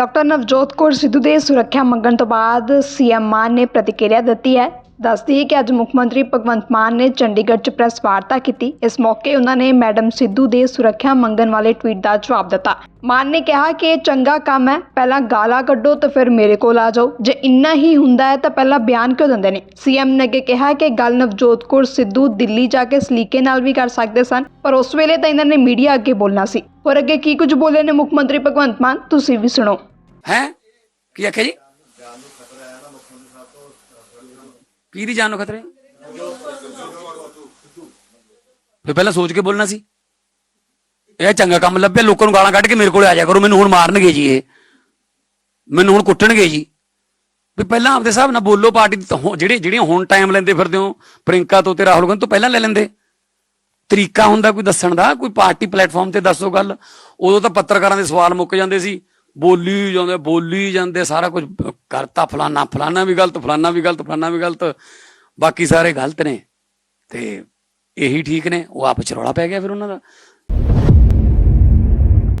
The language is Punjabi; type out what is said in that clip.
ਡਾਕਟਰ ਨਵਜੋਤ ਕੌਰ ਸਿੱਧੂ ਦੇ ਸੁਰੱਖਿਆ ਮੰਗਣ ਤੋਂ ਬਾਅਦ ਸੀਐਮ ਮਾਨ ਨੇ ਪ੍ਰਤੀਕਿਰਿਆ ਦਿੱਤੀ ਹੈ। ਦੱਸਦੀ ਹੈ ਕਿ ਅੱਜ ਮੁੱਖ ਮੰਤਰੀ ਭਗਵੰਤ ਮਾਨ ਨੇ ਚੰਡੀਗੜ੍ਹ 'ਚ ਪ੍ਰੈਸ ਵਾਰਤਾ ਕੀਤੀ। ਇਸ ਮੌਕੇ ਉਹਨਾਂ ਨੇ ਮੈਡਮ ਸਿੱਧੂ ਦੇ ਸੁਰੱਖਿਆ ਮੰਗਣ ਵਾਲੇ ਟਵੀਟ ਦਾ ਜਵਾਬ ਦਿੱਤਾ। ਮਾਨ ਨੇ ਕਿਹਾ ਕਿ ਇਹ ਚੰਗਾ ਕੰਮ ਹੈ। ਪਹਿਲਾਂ ਗਾਲਾਂ ਕੱਢੋ ਤੇ ਫਿਰ ਮੇਰੇ ਕੋਲ ਆ ਜਾਓ। ਜੇ ਇੰਨਾ ਹੀ ਹੁੰਦਾ ਹੈ ਤਾਂ ਪਹਿਲਾਂ ਬਿਆਨ ਕਿਉਂ ਦਿੰਦੇ ਨੇ? ਸੀਐਮ ਨੇ ਅੱਗੇ ਕਿਹਾ ਕਿ ਗੱਲ ਨਵਜੋਤ ਕੌਰ ਸਿੱਧੂ ਦਿੱਲੀ ਜਾ ਕੇ ਸਲੀਕੇ ਨਾਲ ਵੀ ਕਰ ਸਕਦੇ ਸਨ, ਪਰ ਉਸ ਵੇਲੇ ਤਾਂ ਇਹਨਾਂ ਨੇ ਮੀਡੀਆ ਅੱਗੇ ਬੋਲਣਾ ਸੀ। ਹੋਰ ਅੱਗੇ ਕੀ ਕੁਝ ਬੋਲੇ ਨੇ ਮੁੱਖ ਮੰਤਰੀ ਭਗਵੰਤ ਮਾਨ? ਤੁਸੀਂ ਵੀ ਸੁਣੋ। ਹੈ? ਕੀ ਆਖਿਆ ਜੀ? ਕੀ ਦੀ ਜਾਨ ਨੂੰ ਖਤਰੇ? ਫਿਰ ਪਹਿਲਾਂ ਸੋਚ ਕੇ ਬੋਲਣਾ ਸੀ। ਇਹ ਚੰਗਾ ਕੰਮ ਲੱਭਿਆ, ਲੋਕਾਂ ਨੂੰ ਗਾਲਾਂ ਕੱਢ ਕੇ ਮੇਰੇ ਕੋਲ ਆ ਜਾ ਕਰੋ, ਮੈਨੂੰ ਹੁਣ ਮਾਰਨਗੇ ਜੀ ਇਹ। ਮੈਨੂੰ ਹੁਣ ਕੁੱਟਣਗੇ ਜੀ। ਵੀ ਪਹਿਲਾਂ ਆਪਦੇ ਹਿਸਾਬ ਨਾਲ ਬੋਲੋ ਪਾਰਟੀ ਦੀ ਜਿਹੜੇ ਜਿਹੜੀਆਂ ਹੁਣ ਟਾਈਮ ਲੈਂਦੇ ਫਿਰਦੇ ਹੋ, ਪ੍ਰਿੰਕਾ ਤੋਂ ਤੇ ਰਾਹੁਲ ਗਾਂਧੀ ਤੋਂ ਪਹਿਲਾਂ ਲੈ ਲੈਂਦੇ। ਤਰੀਕਾ ਹੁੰਦਾ ਕੋਈ ਦੱਸਣ ਦਾ, ਕੋਈ ਪਾਰਟੀ ਪਲੇਟਫਾਰਮ ਤੇ ਦੱਸੋ ਗੱਲ। ਉਦੋਂ ਤਾਂ ਪੱਤਰਕਾਰਾਂ ਦੇ ਸਵਾਲ ਮੁੱਕ ਜਾਂਦੇ ਸੀ। ਬੋਲੀ ਜਾਂਦੇ ਬੋਲੀ ਜਾਂਦੇ, ਸਾਰਾ ਕੁਝ ਕਰਤਾ ਫਲਾਨਾ ਫਲਾਨਾ ਵੀ ਗਲਤ, ਫਲਾਨਾ ਵੀ ਗਲਤ, ਫਲਾਨਾ ਵੀ ਗਲਤ। ਬਾਕੀ ਸਾਰੇ ਗਲਤ ਨੇ ਤੇ ਇਹੀ ਠੀਕ ਨੇ, ਉਹ ਆਪਸ ਚ ਰੌਲਾ ਪੈ ਗਿਆ ਫਿਰ ਉਹਨਾਂ ਦਾ।